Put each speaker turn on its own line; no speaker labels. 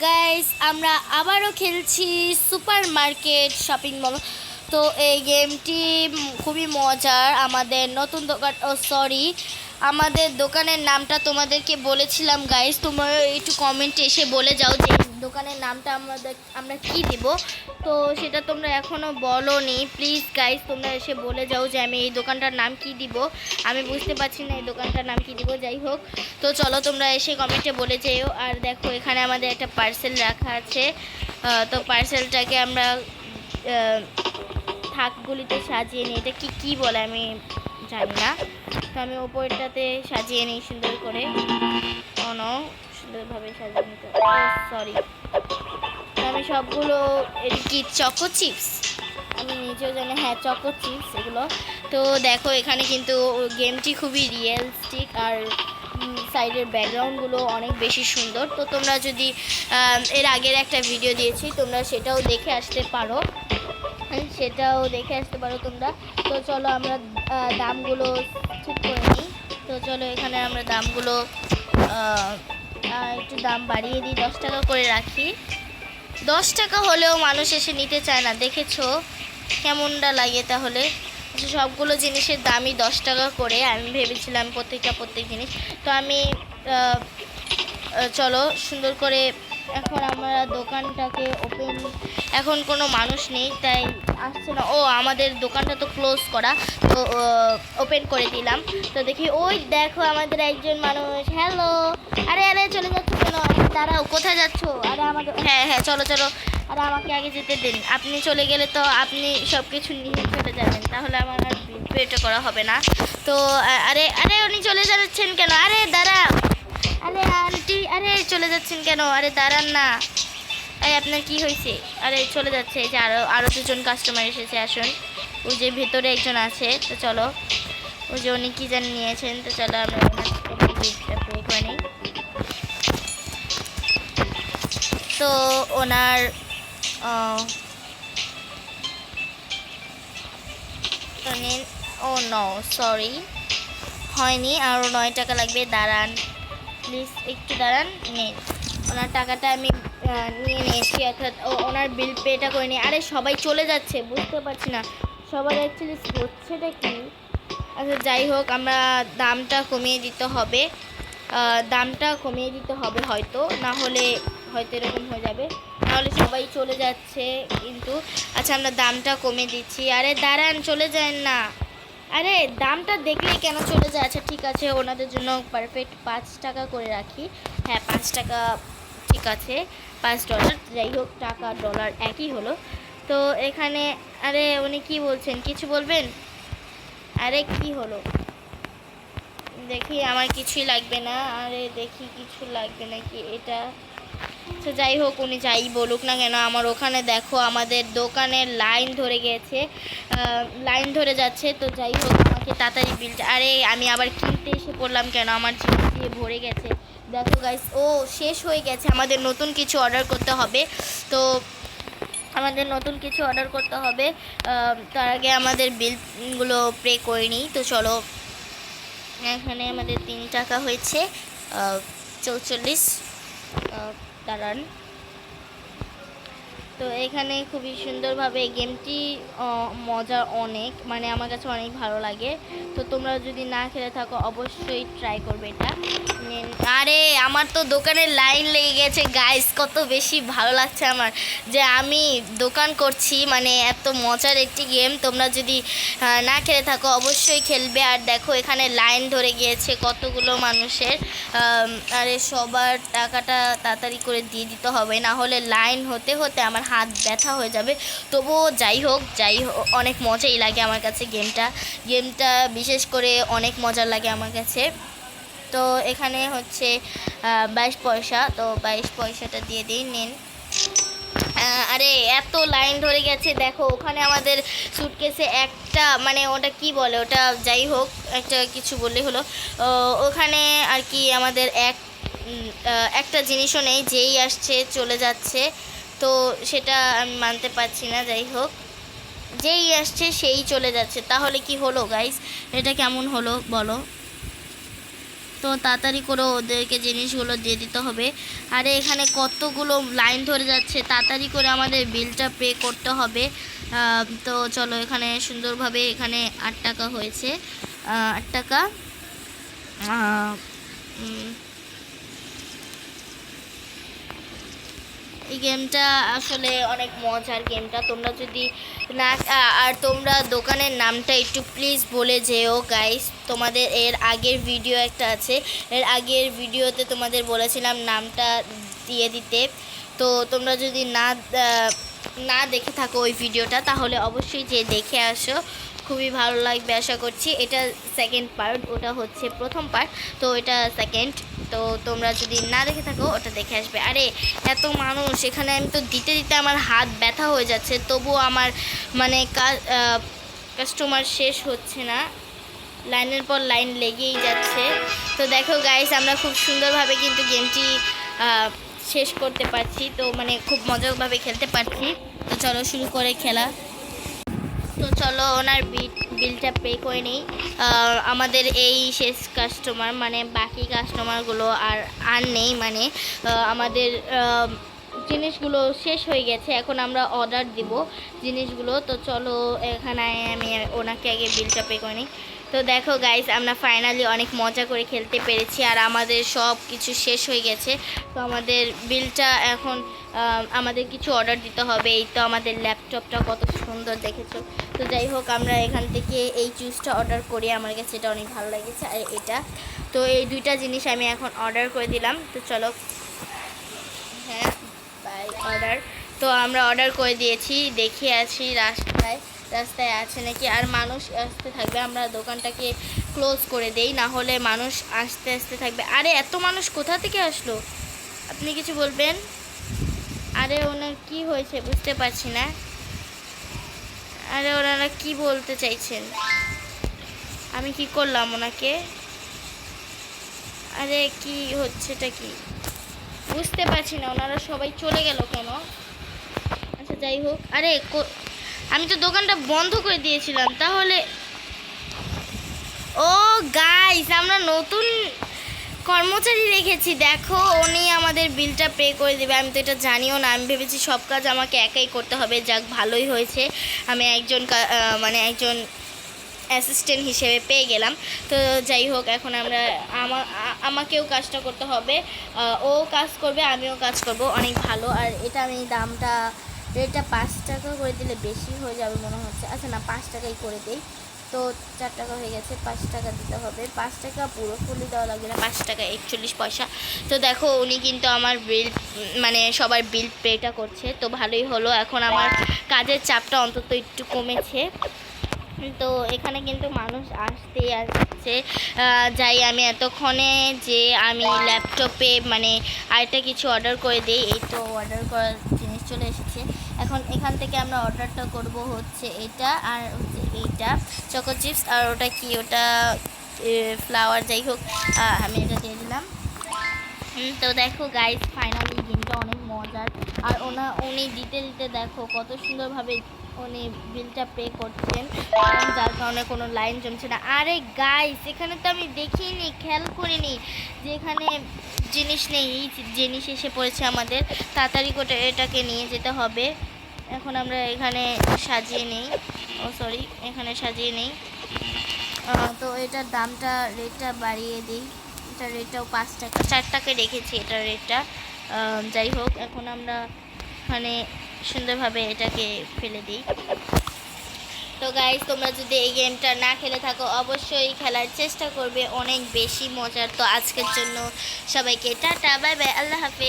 Guys আমরা আবারও খেলছি সুপার মার্কেট শপিং মল তো এই গেমটি খুবই মজার, আমাদের নতুন দোকান, ও সরি, আমাদের দোকানের নামটা তোমাদেরকে বলেছিলাম গাইস তোমরা একটু কমেন্টে এসে বলে যাও যে দোকানের নামটা আমাদের, আমরা কি দিব। তো সেটা তোমরা এখনও বলো নি প্লিজ গাইস তোমরা এসে বলে যাও যে আমি এই দোকানটার নাম কি দিব। আমি বুঝতে পারছি না এই দোকানটার নাম কি দিব, যাই হোক। তো চলো তোমরা এসে কমেন্টে বলে যেও। আর দেখো, এখানে আমাদের একটা পার্সেল রাখা আছে। তো পার্সেলটাকে আমরা থাকগুলিতে সাজিয়ে নিই। এটা কি কি বলে আমি জানি না। তো আমি ওপরটাতে সাজিয়ে নিই সুন্দর করে। অন সুন্দরভাবে সাজিয়ে নিতে সরি আমি সবগুলো এটা কি চকো চিপস আমি নিজেও জানি হ্যাঁ চকো চিপস এগুলো। তো দেখো, এখানে কিন্তু গেমটি খুবই রিয়েলিস্টিক আর সাইডের ব্যাকগ্রাউন্ডগুলো অনেক বেশি সুন্দর। তো তোমরা যদি এর আগের একটা ভিডিও দিয়েছি, তোমরা সেটাও দেখে আসতে পারো। হ্যাঁ, সেটাও দেখে আসতে পারো তোমরা। তো চলো আমরা দামগুলো ঠিক করে নিই। তো চলো এখানে আমরা দামগুলো একটু দাম বাড়িয়ে দিই। দশ টাকা করে রাখি। দশ টাকা হলেও মানুষ এসে নিতে চায় না। দেখেছ? কেমনটা লাগে তাহলে? আচ্ছা, সবগুলো জিনিসের দামই দশ টাকা করে। আমি ভেবেছিলাম প্রত্যেকটা প্রত্যেক জিনিস। তো আমি চলো সুন্দর করে এখন আমরা দোকানটাকে ওপেন এখন কোনো মানুষ নেই তাই আসছে না ও, আমাদের দোকানটা তো ক্লোজ করা, তো ওপেন করে দিলাম। তো দেখি, ওই দেখো, আমাদের একজন মানুষ। হ্যালো আরে আরে, চলে যাচ্ছ কেন? দাঁড়াও, কোথায় যাচ্ছ? আরে আমাকে হ্যাঁ হ্যাঁ চলো চলো। আরে, আমাকে আগে যেতে দিন। আপনি চলে গেলে তো আপনি সব কিছু নিয়ে চলে যাবেন। তাহলে আমার আর পেটে করা হবে না। তো আরে আরে, উনি চলে যাচ্ছেন কেন? আরে দাঁড়া আরে, আন্টি, আরে, চলে যাচ্ছেন কেন? আরে, দাঁড়ান না। এই আপনার কি হয়েছে? আরে চলে যাচ্ছে। যে আরও আরও দুজন কাস্টমার এসেছে আসুন। ওই যে ভেতরে একজন আছে তো চলো। ওই যে উনি কী জানি নিয়েছেন তো চলো আমরা করে তো ওনার আহ, ও নো সরি হয়নি আরও নয় টাকা লাগবে দাঁড়ান। প্লিজ একটু দাঁড়ান নিন। ওনার টাকাটা আমি নিয়ে নিয়েছি, অর্থাৎ ও- ওনার বিল পেটা করে নিই আরে, সবাই চলে যাচ্ছে, বুঝতে পারছি না। সবার অ্যাকচুয়ালি হচ্ছেটা কি? আচ্ছা যাই হোক, আমরা দামটা কমিয়ে দিতে হবে। দামটা কমিয়ে দিতে হবে হয়তো, না হলে হয়তো এরকম হয়ে যাবে। নাহলে সবাই চলে যাচ্ছে কিন্তু। আচ্ছা আমরা দামটা কমিয়ে দিচ্ছি। আরে, দাঁড়ান, চলে যান না। আরে, দামটা দেখলেই কেন চলে যায়? আচ্ছা ঠিক আছে, ওনাদের জন্য পারফেক্ট পাঁচ টাকা করে রাখি। হ্যাঁ পাঁচ টাকা ঠিক আছে, পাঁচ ডলার যাই হোক, টাকা ডলার একই হলো। তো এখানে, আরে উনি কি বলছেন? কিছু বলবেন? আরে কি হলো? দেখি, আমার কিছুই লাগবে না। আরে দেখি, কিছু লাগবে নাকি এটা? তো যাই হোক, উনি যাই বলুক না কেন, আমার ওখানে দেখো, আমাদের দোকানের লাইন ধরে গেছে। লাইন ধরে যাচ্ছে, তো যাই হোক, আমাকে তাড়াতাড়ি বিলটা আরে, আমি আবার কিনতে এসে পড়লাম কেন? আমার জিনিস দিয়ে ভরে গেছে। দেখো গাইস ও শেষ হয়ে গেছে। আমাদের নতুন কিছু অর্ডার করতে হবে। তো আমাদের নতুন কিছু অর্ডার করতে হবে। তার আগে আমাদের বিলগুলো পে করে নিই। তো চলো, এখানে আমাদের তিন টাকা হয়েছে। চৌচল্লিশ। দাঁড়ান। তো এখানে খুবই সুন্দরভাবে গেমটি মজা অনেক মানে আমার কাছে অনেক ভালো লাগে। তো তোমরা যদি না খেলে থাকো, অবশ্যই ট্রাই করবে এটা। আরে আমার তো দোকানের লাইন লেগে গেছে গাইস কত বেশি ভালো লাগছে আমার। যে আমি দোকান করছি মানে এত মজার একটি গেম তোমরা যদি না খেলে থাকো, অবশ্যই খেলবে। আর দেখো, এখানে লাইন ধরে গিয়েছে কতগুলো মানুষের। আরে সবার টাকাটা তাড়াতাড়ি করে দিয়ে দিতে হবে, না হলে লাইন হতে হতে আমার হাত ব্যথা হয়ে যাবে। তবুও যাই হোক যাই হোক অনেক মজাই লাগে আমার কাছে গেমটা। গেমটা বিশেষ করে অনেক মজার লাগে আমার কাছে। তো এখানে হচ্ছে বাইশ পয়সা। তো বাইশ পয়সাটা দিয়ে দিই, নিন। আরে এত লাইন ধরে গেছে, দেখো ওখানে আমাদের সুটকেসে একটা মানে ওটা কি বলে, ওটা যাই হোক, একটা কিছু বললে হলো। ওখানে আর কি আমাদের এক একটা জিনিসও নেই, যেই আসছে চলে যাচ্ছে। তো সেটা আমি মানতে পারছি না, যাই হোক। যেই আসছে সেই চলে যাচ্ছে। তাহলে কি হলো গাইস এটা কেমন হলো, বলো? তো তাড়াতাড়ি করে ওদেরকে জিনিসগুলো দিয়ে দিতে হবে। আরে, এখানে কতগুলো লাইন ধরে যাচ্ছে। তাড়াতাড়ি করে আমাদের বিলটা পে করতে হবে। তো চলো, এখানে সুন্দরভাবে এখানে আট টাকা হয়েছে। আট টাকা। গেমটা আসলে অনেক মজার গেমটা। তোমরা যদি না, আর তোমরা দোকানের নামটা একটু প্লিজ বলে যেও গাইস তোমাদের এর আগের ভিডিও একটা আছে। এর আগের ভিডিওতে তোমাদের বলেছিলাম নামটা দিয়ে দিতে। তো তোমরা যদি না না দেখে থাকো ওই ভিডিওটা তাহলে অবশ্যই যে দেখে আসো, খুবই ভালো লাগবে আশা করছি। এটা সেকেন্ড পার্ট ওটা হচ্ছে প্রথম পার্ট তো এটা সেকেন্ড তো তোমরা যদি না দেখে থাকো, ওটা দেখে আসবে। আরে, এত মানুষ, এখানে আমি তো দিতে দিতে আমার হাত ব্যথা হয়ে যাচ্ছে, তবুও আমার মানে কাস্টমার শেষ হচ্ছে না। লাইনের পর লাইন লেগেই যাচ্ছে। তো দেখো গাইস আমরা খুব সুন্দরভাবে কিন্তু গেমটি শেষ করতে পারছি। তো মানে খুব মজাভাবে খেলতে পারছি। তো চলো শুরু করে খেলা। তো চলো ওনার বিল বিলটা পে করে নিই। আমাদের এই শেষ কাস্টমার মানে বাকি কাস্টমারগুলো আর আর নেই মানে আমাদের জিনিসগুলো শেষ হয়ে গেছে, এখন আমরা অর্ডার দিব জিনিসগুলো। তো চলো, এখানে আমি ওনাকে আগে বিলটা পে করে নিই। তো দেখো গাইস আমরা ফাইনালি অনেক মজা করে খেলতে পেরেছি আর আমাদের সব কিছু শেষ হয়ে গেছে। তো আমাদের বিলটা এখন আমাদের কিছু অর্ডার দিতে হবে। এই তো আমাদের ল্যাপটপটা কত সুন্দর দেখেছ। তো যাই হোক, আমরা এখান থেকে এই জুসটা অর্ডার করি। আমার কাছে এটা অনেক ভালো লেগেছে, আর এটা। তো এই দুইটা জিনিস আমি এখন অর্ডার করে দিলাম। তো চলো অর্ডার তো আমরা অর্ডার করে দিয়েছি, দেখে আছি রাস্তায় রাস্তায় আছে নাকি। আর মানুষ আসতে থাকবে, আমরা দোকানটাকে ক্লোজ করে দেই, না হলে মানুষ আসতে আসতে থাকবে। আরে, এত মানুষ কোথা থেকে আসলো? আপনি কিছু বলবেন? আরে, ওনার কি হয়েছে বুঝতে পারছি না। আরে, ওনারা কি বলতে চাইছেন? আমি কি করলাম ওনাকে? আরে, কি হচ্ছেটা কি? বুঝতে পারছি না, ওনারা সবাই চলে গেল কেন? আচ্ছা যাই হোক। আরে আমি তো দোকানটা বন্ধ করে দিয়েছিলাম, তাহলে ও গাইস আমরা নতুন কর্মচারী রেখেছি। দেখো, উনি আমাদের বিলটা পে করে দেবে। আমি তো এটা জানিও না, আমি ভেবেছি সব কাজ আমাকে একাই করতে হবে। যাক, ভালোই হয়েছে। আমি একজন মানে একজন অ্যাসিস্ট্যান্ট হিসেবে পেয়ে গেলাম। তো যাই হোক, এখন আমরা আমাকেও কাজটা করতে হবে। ও কাজ করবে, আমিও কাজ করব। অনেক ভালো। আর এটা আমি দামটা, রেটটা পাঁচ টাকা করে দিলে বেশি হয়ে যাবে মনে হচ্ছে। আচ্ছা না, পাঁচ টাকাই করে দিই। তো চার টাকা হয়ে গেছে, পাঁচ টাকা দিতে হবে। পাঁচ টাকা পুরো ফুলি দেওয়া লাগবে না। পাঁচ টাকা একচল্লিশ পয়সা। তো দেখো, উনি কিন্তু আমার বিল মানে সবার বিল পেটা করছে। তো ভালোই হলো। এখন আমার কাজের চাপটা অন্তত একটু কমেছে। তো এখানে কিন্তু মানুষ আসতেই আসছে। যাই আমি এতক্ষণে যে আমি ল্যাপটপে মানে আরেকটা কিছু অর্ডার করে দিই, এই তো অর্ডার করার জিনিস চলে এসেছে। এখন এখান থেকে আমরা অর্ডারটা করব হচ্ছে এটা আর হচ্ছে এইটা। চকো চিপস আর ওটা কি, ওটা ফ্লাওয়ার যাই হোক। আমি এটা দিয়ে দিলাম। তো দেখো গাইস ফাইনালি গেমটা অনেক মজার। আর ওনা, উনি দিতে দিতে দেখো কত সুন্দরভাবে উনি বিলটা পে করছেন। যার কারণে কোনো লাইন জমছে না। আরে গাইস এখানে তো আমি দেখিনি, খেয়াল করিনি যে এখানে জিনিস নেই। এই জিনিস এসে পড়েছে আমাদের। তাড়াতাড়ি করে এটাকে নিয়ে যেতে হবে। এখন আমরা এখানে সাজিয়ে নেই। ও সরি এখানে সাজিয়ে নেই। তো এটার দামটা রেটটা বাড়িয়ে দিই। এটা রেটটাও পাঁচ টাকা। চার টাকা রেখেছি এটার রেটটা যাই হোক, এখন আমরা মানে সুন্দরভাবে এটাকে ফেলে দিই। তো গাইজ তোমরা যদি এই গেমটা না খেলে থাকো, অবশ্যই খেলার চেষ্টা করবে। অনেক বেশি মজার তো আজকের জন্য। সবাইকে টাটা বাই বাই আল্লাহ হাফেজ।